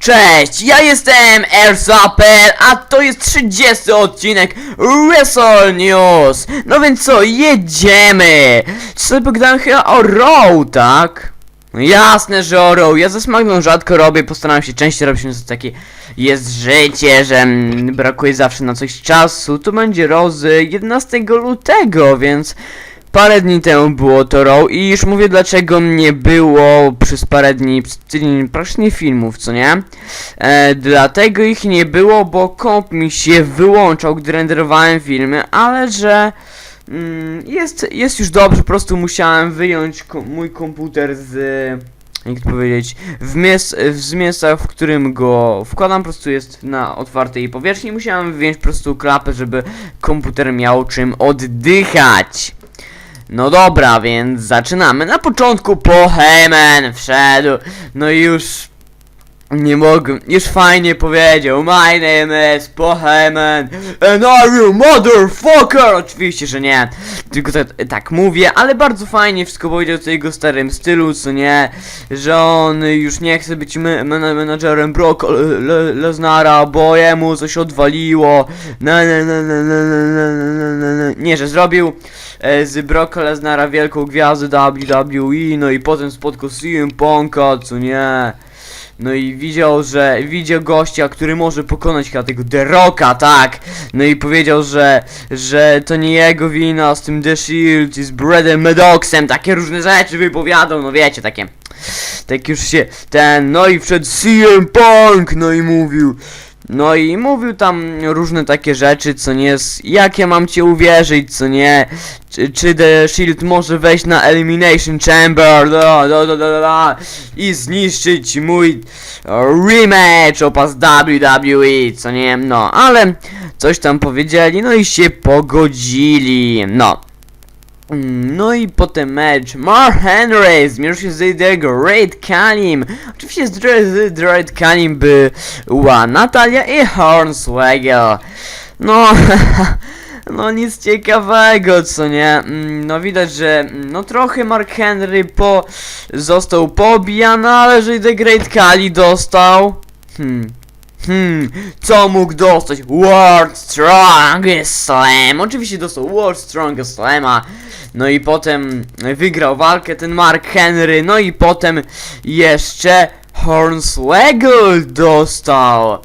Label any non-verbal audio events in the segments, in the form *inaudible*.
Cześć, ja jestem Ersapel, a to jest 30 odcinek Wrestle News. No więc co, jedziemy. Czy sobie pogadałem chyba o Raw, tak? No jasne, że o Raw. Ja ze Smagną rzadko robię, postaram się częściej robić, no to takie jest życie, że brakuje zawsze na coś czasu. To będzie Raw z 11 lutego, więc... Parę dni temu było to Raw i już mówię dlaczego nie było przez parę dni, tydzień praktycznie filmów, co nie? E, dlatego ich nie było, bo komp mi się wyłączał, gdy renderowałem filmy, ale że mm, jest, jest już dobrze, po prostu musiałem wyjąć ko mój komputer z... Jak to powiedzieć, w, mies w miejsca, w którym go wkładam, po prostu jest na otwartej powierzchni. Musiałem wyjąć po prostu klapę, żeby komputer miał czym oddychać. No dobra, więc zaczynamy. Na początku Pohemen wszedł. No i już nie mogę, już fajnie powiedział. My name is Pohemen and are you motherfucker? Oczywiście, że nie. Tylko tak, tak mówię, ale bardzo fajnie wszystko powiedział w jego starym stylu, co nie? Że on już nie chce być me men menadżerem Brock Le Lesnara, bo jemu coś odwaliło. Na, na, na, na, na, na, na, na, na. Nie, że zrobił e, z Brock Lesnara wielką gwiazdę WWE, no i potem spotkał CM Punka, co nie? No i widział, że widział gościa, który może pokonać chyba tego The Rocka, tak. No i powiedział, że że to nie jego wina z tym The Shield i z Bradem Medoxem, takie różne rzeczy wypowiadał, no wiecie, takie tak już się ten, no i wszedł CM Punk, no i mówił no i mówił tam różne takie rzeczy, co nie jest, jak ja mam cię uwierzyć, co nie, czy, czy The Shield może wejść na Elimination Chamber, da, da, da, da, da, i zniszczyć mój rematch o pas WWE, co nie, no, ale coś tam powiedzieli, no i się pogodzili, no. Mm, No i potem mecz Mark Henry zmierzył się z The Great Kalim. Oczywiście z The Great Kalim była Natalia i Hornswoggle. No, *laughs* no nic ciekawego, co nie? Mm, No widać, że mm, no trochę Mark Henry po został pobijany, ale że The Great Kali dostał. Hmm. Hmm, co mógł dostać? World Strongest Slam! Oczywiście dostał World Strongest Slama. No i potem wygrał walkę ten Mark Henry. No i potem jeszcze Hornswoggle dostał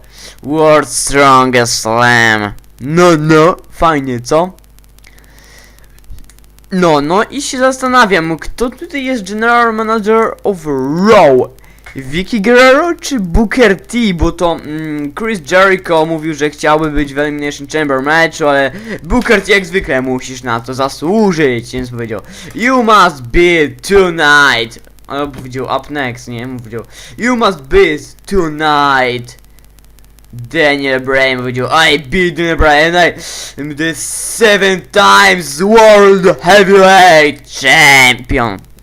World Strongest Slam. No, no, fajnie, co? No, no i się zastanawiam, kto tutaj jest General Manager of Raw? Vicky Guerrero czy Booker T? Bo to mm, Chris Jericho mówił, że chciałby być w Elimination Chamber matchu, ale Booker T jak zwykle musisz na to zasłużyć, więc powiedział You must be tonight. Ale powiedział up next, nie? Powiedział You must be tonight. Daniel Bryan powiedział I beat Daniel Bryan I am the seven times world heavyweight champion.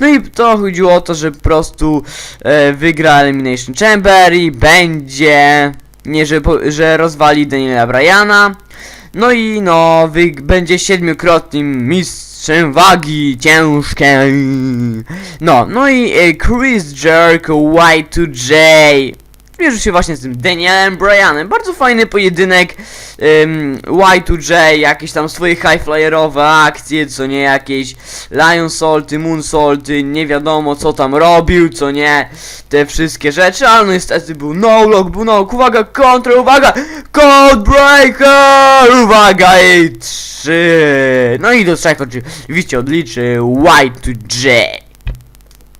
No i to chodziło o to, że po prostu e, wygra Elimination Chamber i będzie, nie, że, że rozwali Daniela Bryana. No i no, wy, będzie siedmiokrotnym mistrzem wagi ciężkiej. No, no i e, Chris Jericho Y2J Mierzy się właśnie z tym Danielem Bryanem. Bardzo fajny pojedynek. Ym, Y2J, jakieś tam swoje highflyerowe akcje, co nie jakieś Lion Salty, Moon Salty, nie wiadomo co tam robił, co nie. Te wszystkie rzeczy, ale no niestety był no lock, był no lock, uwaga, kontra, uwaga, Code Breaker, uwaga i trzy. No i do trzech oczywiście odliczy Y2J.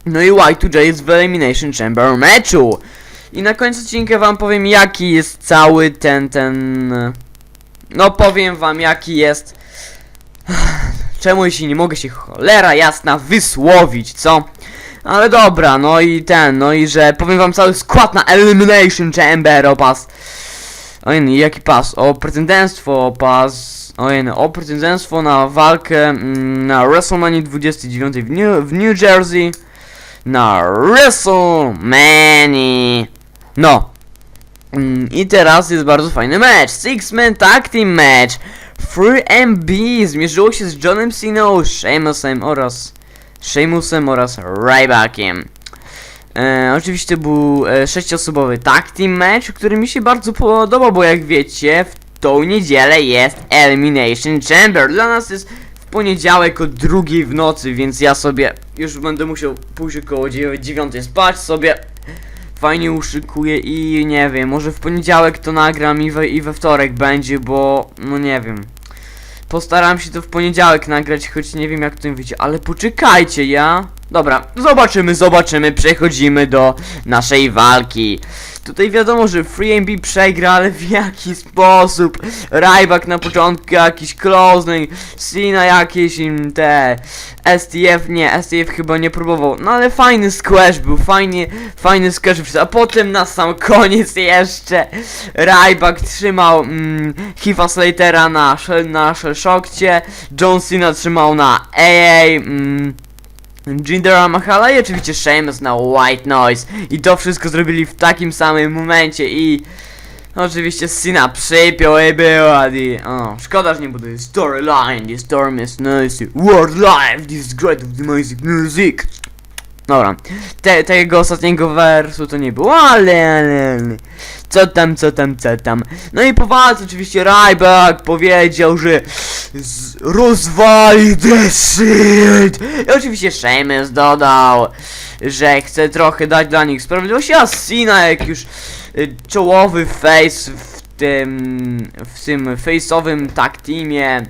No i Y2J jest w Elimination Chamber meczu. I na końcu odcinka wam powiem jaki jest cały ten, ten... No powiem wam jaki jest... *sighs* Czemu jeśli nie mogę się cholera jasna wysłowić, co? Ale dobra, no i ten, no i że powiem wam cały skład na Elimination Chamber o pas. Ojej, jaki pas? O pretendentstwo, o pas... Ojej, o pretendentstwo na walkę mm, na WrestleMania 29 w New, w New Jersey. Na WrestleMania. No. Mm, I teraz jest bardzo fajny mecz. Six Man Tag Team Match. 3MB zmierzyło się z Johnem Cena, Sheamusem oraz Sheamusem oraz Rybackiem. E, oczywiście był e, sześciosobowy tag team match, który mi się bardzo podobał, bo jak wiecie, w tą niedzielę jest Elimination Chamber. Dla nas jest w poniedziałek o drugiej w nocy, więc ja sobie już będę musiał pójść około dziew- dziewiątej spać sobie. Fajnie uszykuję i nie wiem, może w poniedziałek to nagram i we, i we wtorek będzie, bo no nie wiem. Postaram się to w poniedziałek nagrać, choć nie wiem jak to wyjdzie, ale poczekajcie, ja... Dobra, zobaczymy, zobaczymy, przechodzimy do naszej walki. Tutaj wiadomo, że FreeMB przegra, ale w jaki sposób? Ryback na początku jakiś closing, Cena jakieś im te... STF, nie, STF chyba nie próbował, no ale fajny squash był, fajnie, fajny squash, a potem na sam koniec jeszcze Ryback trzymał mm, Heath'a Slatera na, na szokcie, John Cena trzymał na AA, mm, Jindera Mahala i oczywiście Sheamus na White Noise? I to wszystko zrobili w takim samym momencie i oczywiście Cena przypiął i była i o, szkoda, że nie bude storyline, this storm is nice, world life, this is great of the music, music Dobra, Te, tego ostatniego wersu to nie było, ale, ale, ale co tam, co tam, co tam. No i po walce oczywiście Ryback powiedział, że rozwali The Shield. I oczywiście Sheamus dodał, że chce trochę dać dla nich sprawiedliwości, a Cena jak już y, czołowy face w tym, w tym face'owym tag teamie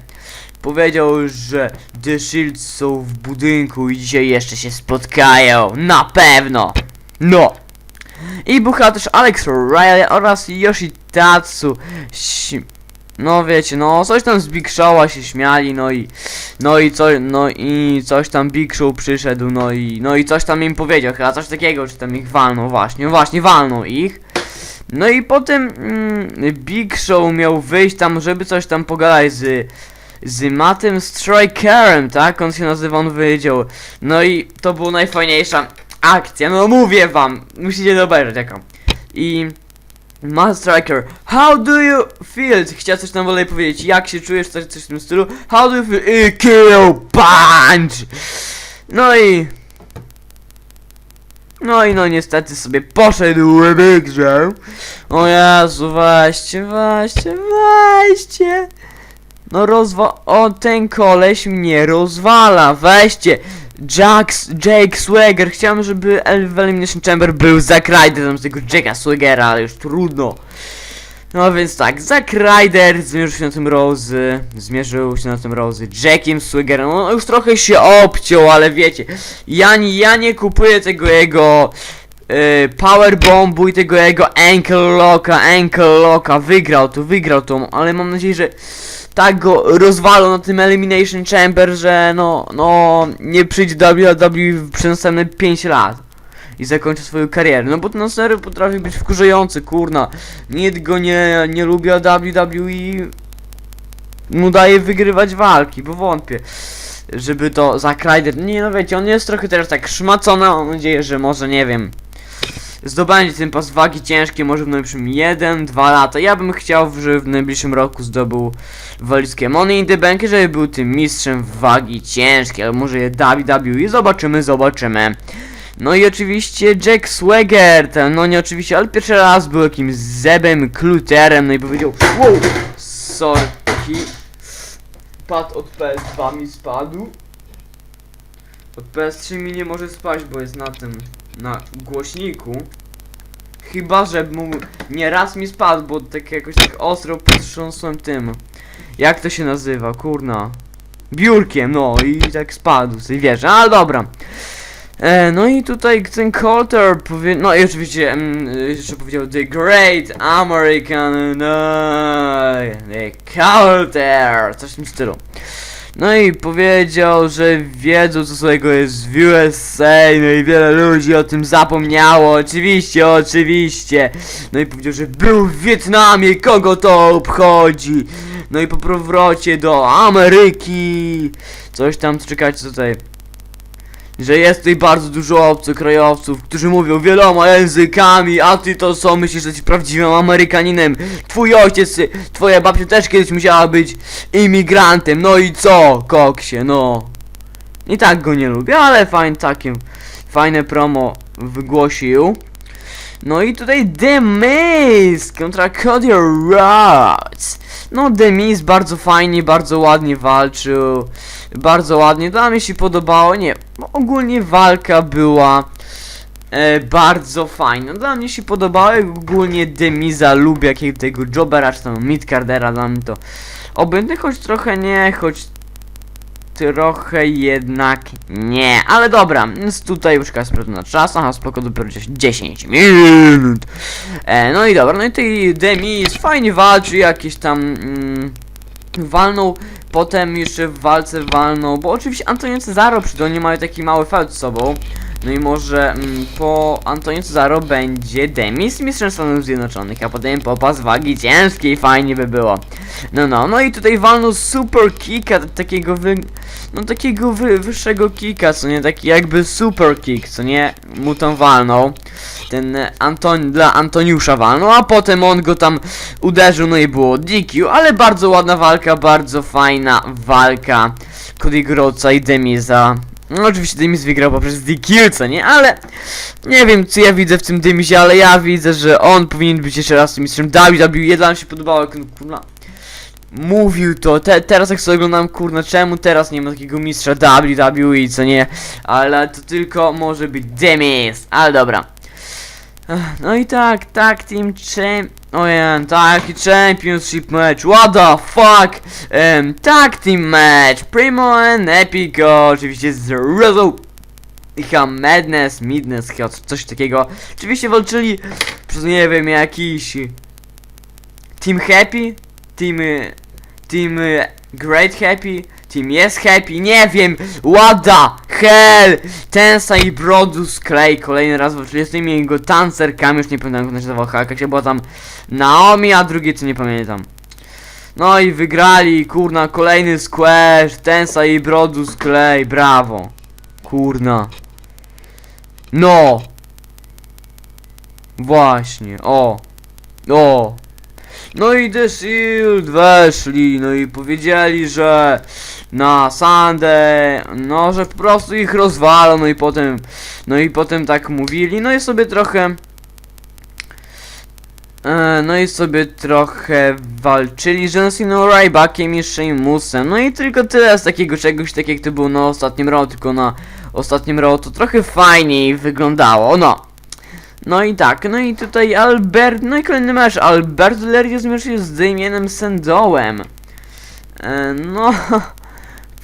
powiedział, że The Shields są w budynku i dzisiaj jeszcze się spotkają. Na pewno! No! I bucha też Alex Riley oraz Yoshitatsu. No wiecie, no coś tam z Big Show'a się śmiali, no i no i co, no i coś tam Big Show przyszedł, no i no i coś tam im powiedział, chyba coś takiego, że tam ich walnął właśnie, właśnie walnął ich. No i potem mm, Big Show miał wyjść tam, żeby coś tam pogadać z z Mattem Strikerem, tak? On się nazywa, on wyjdzie. No i to była najfajniejsza akcja, no mówię wam, musicie to obejrzeć jaką. I Matt Striker, how do you feel? Chciał coś tam wolej powiedzieć, jak się czujesz, coś, coś w tym stylu. How do you feel? I kill punch! No i... No i no niestety sobie poszedł Show. O Jezu, weźcie, weźcie, weźcie. No rozwa... O, ten koleś mnie rozwala, weźcie! Jax, Jake Swagger, chciałem, żeby w Elimination Chamber był Zack Ryder, z tego Jacka Swaggera, ale już trudno. No więc tak, Zack Ryder zmierzył się na tym Rose, zmierzył się na tym Rose, Jackiem Swaggerem, no już trochę się obciął, ale wiecie, ja, ja nie kupuję tego jego yy, powerbombu i tego jego ankle locka, ankle locka, wygrał to, wygrał to, ale mam nadzieję, że tak go rozwalą na tym Elimination Chamber, że no, no, nie przyjdzie WWE przez następne 5 lat i zakończy swoją karierę, no bo to na serio potrafi być wkurzający, kurna, nikt go nie, nie lubi, a WWE mu daje wygrywać walki, bo wątpię, żeby to Ryder, nie no wiecie, on jest trochę teraz tak szmacony, mam nadzieję, że może, nie wiem, zdobędzie ten pas wagi ciężkie może w najbliższym 1-2 lata. Ja bym chciał, żeby w najbliższym roku zdobył walizkę Money in the Bank, żeby był tym mistrzem wagi ciężkiej, ale może je WWE, zobaczymy, zobaczymy. No i oczywiście Jack Swagger, ten, no nie oczywiście, ale pierwszy raz był jakimś zebem, kluterem, no i powiedział wow, sorki, pad od PS2 mi spadł. Od PS3 mi nie może spać, bo jest na tym, na głośniku. Chyba, że mu nie raz mi spadł, bo tak jakoś tak ostro potrząsłem tym. Jak to się nazywa, kurna? Biurkiem, no i tak spadł, sobie wiesz, ale dobra. E, no i tutaj ten Coulter powie... No i oczywiście mm, jeszcze powiedział The Great American no, The Coulter, coś w tym stylu. No i powiedział, że wiedzą co swojego jest w USA, no i wiele ludzi o tym zapomniało, oczywiście, oczywiście. No i powiedział, że był w Wietnamie, kogo to obchodzi. No i po powrocie do Ameryki, coś tam, czekajcie tutaj. Że jest tutaj bardzo dużo obcokrajowców, którzy mówią wieloma językami, a ty to co, myślisz, że jesteś prawdziwym Amerykaninem? Twój ojciec, twoja babcia też kiedyś musiała być imigrantem, no i co, koksie, no. I tak go nie lubię, ale fajnie takim. fajne promo wygłosił. No i tutaj The Miz kontra Cody Rhodes. No The Miz bardzo fajnie, bardzo ładnie walczył. Bardzo ładnie, dla mnie się podobało. Nie, no, ogólnie walka była e, bardzo fajna. Dla mnie się podobało, jak ogólnie Demiza lubię jakiego tego Jobera, czy tam Midcardera, dla mnie to obojętne, choć trochę nie, choć trochę jednak nie, ale dobra, więc tutaj już sprawdzę na czas, aha spoko, dopiero gdzieś 10 minut. E, no i dobra, no i tej Demis fajnie walczy, jakieś tam mm, walnął, potem jeszcze w walce walnął, bo oczywiście Antonio Cezaro przy nie mają taki mały felt z sobą. No i może mm, po Antonio Cezaro będzie Demis mistrzem Stanów Zjednoczonych, a potem popas wagi ciężkiej, fajnie by było. No, no, no i tutaj walnął super kicka, takiego wy... No takiego wy, wyższego kicka, co nie, taki jakby super kick, co nie, mu tam walnął. Ten Anton, dla Antoniusza walnął, a potem on go tam uderzył, no i było DQ, ale bardzo ładna walka, bardzo fajna walka Cody Groca i Demiza. No oczywiście Demis wygrał poprzez co nie, ale nie wiem co ja widzę w tym Demizie, ale ja widzę, że on powinien być jeszcze raz tym mistrzem. WWE, dla mnie się podobało, jak on, kurna, mówił to, Te, teraz jak sobie oglądam, kurna, czemu teraz nie ma takiego mistrza WWE, co nie, ale to tylko może być Demis, ale dobra. No i tak, tak, team champ... Ojej, taki championship match, what the fuck? Um, tag team match, Primo and Epico, oczywiście z Russell chyba Madness, Midness, chyba coś takiego. Oczywiście walczyli przez, nie wiem, jakiś... Team Happy? Team... Team Great Happy? Team Yes Happy? Nie wiem! The hell! Tensa i Brodus Clay kolejny raz walczyli z tymi jego tancerkami, już nie pamiętam jak się nazywała, jakaś była tam Naomi, a drugie co nie pamiętam. No i wygrali, kurna, kolejny squash, Tensa i Brodus Clay, brawo. Kurna. No! Właśnie, o! O! No i The Shield weszli, no i powiedzieli, że na Sunday, no że po prostu ich rozwalą, no i potem, no i potem tak mówili, no i sobie trochę, e, no i sobie trochę walczyli z John Cena, Rybackiem i Sheamusem, no i tylko tyle z takiego czegoś, tak jak to było na ostatnim Raw, tylko na ostatnim Raw to trochę fajniej wyglądało, no. No i tak, no i tutaj Albert, no i kolejny mecz, Albert Lerius zmierzył się z Damienem Sandołem. E, no, *laughs*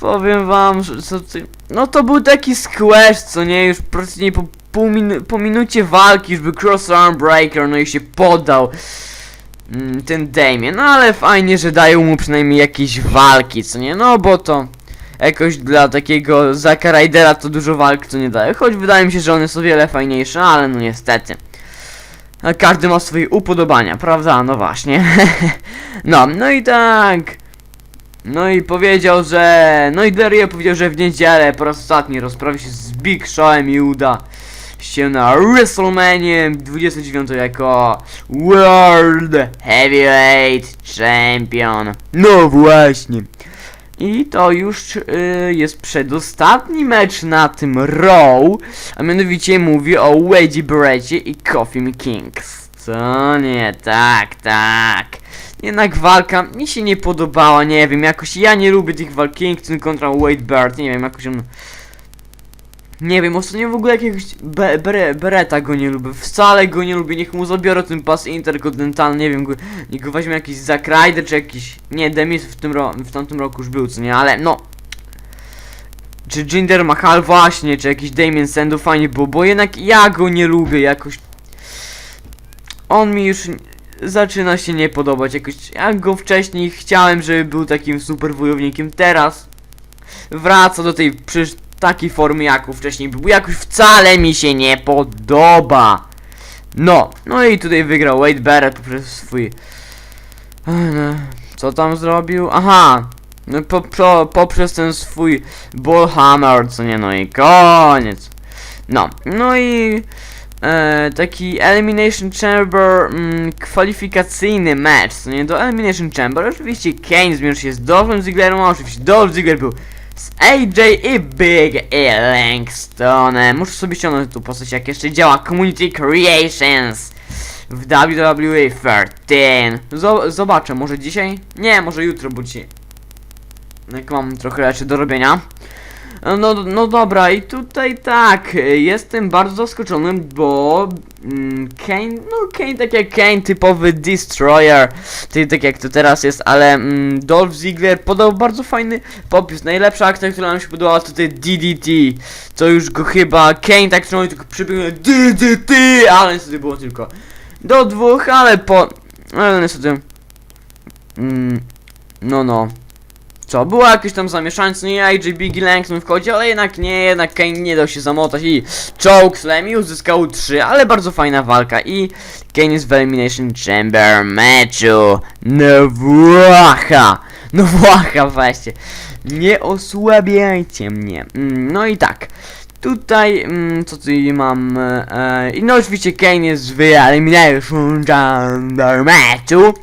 powiem wam, że co ty, no to był taki squash, co nie, już praktycznie po, pół po minucie walki już cross arm breaker, no i się poddał mm, ten Damien, no ale fajnie, że dają mu przynajmniej jakieś walki, co nie, no bo to jakoś dla takiego Zaka Rydera to dużo walk to nie daje, choć wydaje mi się, że on jest o wiele fajniejszy, ale no niestety. Każdy ma swoje upodobania, prawda? No właśnie. *laughs* no, no i tak. No i powiedział, że... No i Dario powiedział, że w niedzielę po raz ostatni rozprawi się z Big Showem i uda się na WrestleMania 29 jako World Heavyweight Champion. No właśnie. I to już y, jest przedostatni mecz na tym Raw, a mianowicie mówię o Wade'ie Barretcie i Coffee Kings. Co nie, tak, tak. Jednak walka mi się nie podobała, nie wiem, jakoś ja nie lubię tych walk Kingston kontra Wade Barrett, nie wiem, jakoś on... Nie wiem, ostatnio w ogóle jakiegoś be, bere, Bereta go nie lubię, wcale go nie lubię, niech mu zabiorę ten pas interkontynentalny, nie wiem, go, niech go weźmie jakiś Zack Ryder, czy jakiś, nie, Demis w tym ro, w tamtym roku już był, co nie, ale no. Czy Jinder Mahal właśnie, czy jakiś Damien Sandow fajnie było, bo jednak ja go nie lubię jakoś. On mi już zaczyna się nie podobać jakoś, jak go wcześniej chciałem, żeby był takim super wojownikiem, teraz wraca do tej przecież takiej formy jaką wcześniej był, jakoś wcale mi się nie podoba. No, no i tutaj wygrał Wade Barrett poprzez swój... No, Co tam zrobił? Aha! No po, po, poprzez ten swój ball hammer, co nie, no i koniec. No, no i e, taki Elimination Chamber mm, kwalifikacyjny mecz, co nie, do Elimination Chamber. Oczywiście Kane zmierzył się z Dolphem Zigglerem, oczywiście Dolph Ziggler był z AJ i Big E Langston. Muszę sobie ściągnąć tu postać, jak jeszcze działa Community Creations w WWE 13. Zo- zobaczę, może dzisiaj? Nie, może jutro, bo dzisiaj. Jak mam trochę rzeczy do robienia. No, no dobra, i tutaj tak, jestem bardzo zaskoczony, bo mm, Kane, no Kane tak jak Kane, typowy destroyer, ty, tak jak to teraz jest, ale mm, Dolph Ziggler podał bardzo fajny popis. Najlepsza akcja, która nam się podobała, to ten DDT, co już go chyba Kane tak trzymał tylko przybiegł DDT, ale niestety było tylko do dwóch, ale po, ale niestety, mm, no no. Co, było jakieś tam zamieszanie, co nie AJ Biggie Langston wchodzi, ale jednak nie, jednak Kane nie dał się zamotać i chokeslam i uzyskał 3, ale bardzo fajna walka i Kane jest w Elimination Chamber meczu. No Włacha! No Włacha weźcie. Nie osłabiajcie mnie. Mm, No i tak. Tutaj, mm, co tutaj mam? E, I no oczywiście Kane jest w Elimination Chamber meczu.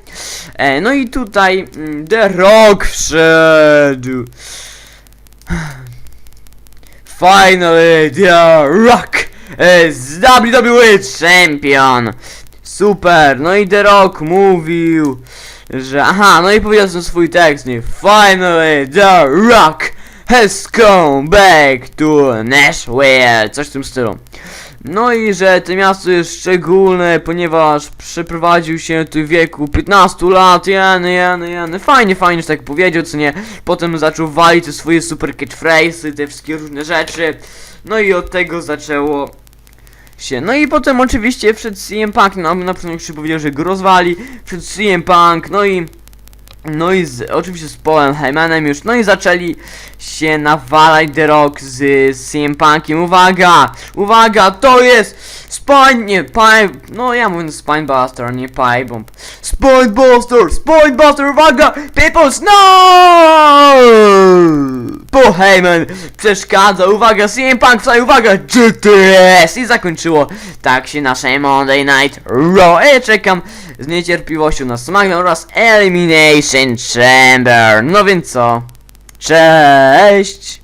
E, no i tutaj mm, The Rock wszedł. Finally The Rock is WWE Champion. Super, no i The Rock mówił, że aha, no i powiedział swój tekst, nie? Finally The Rock has come back to Nashville, coś w tym stylu. No i że to miasto jest szczególne, ponieważ przeprowadził się tu w wieku 15 lat, jany, jany, jany. Fajnie, fajnie, że tak powiedział, co nie. Potem zaczął walić te swoje super catchphrase'y, te wszystkie różne rzeczy. No i od tego zaczęło się. No i potem oczywiście przed CM Punk, no na początku powiedział, że go rozwali, przed CM Punk, no i no i z, oczywiście z Paulem Heymanem już, no i zaczęli się nawalać The Rock z, z CM Punkiem. Uwaga! Uwaga! To jest Spine, nie, Pipe, no ja mówię Spinebuster, nie Pipe Bomb. Spinebuster! Spinebuster! Uwaga! Peoples, no! Paul Heyman przeszkadza, uwaga, CM Punk wstaje, uwaga, GTS! I zakończyło tak się nasze Monday Night Raw. Ja czekam z niecierpliwością na SmackDown oraz Elimination Chamber. No więc co? Cześć!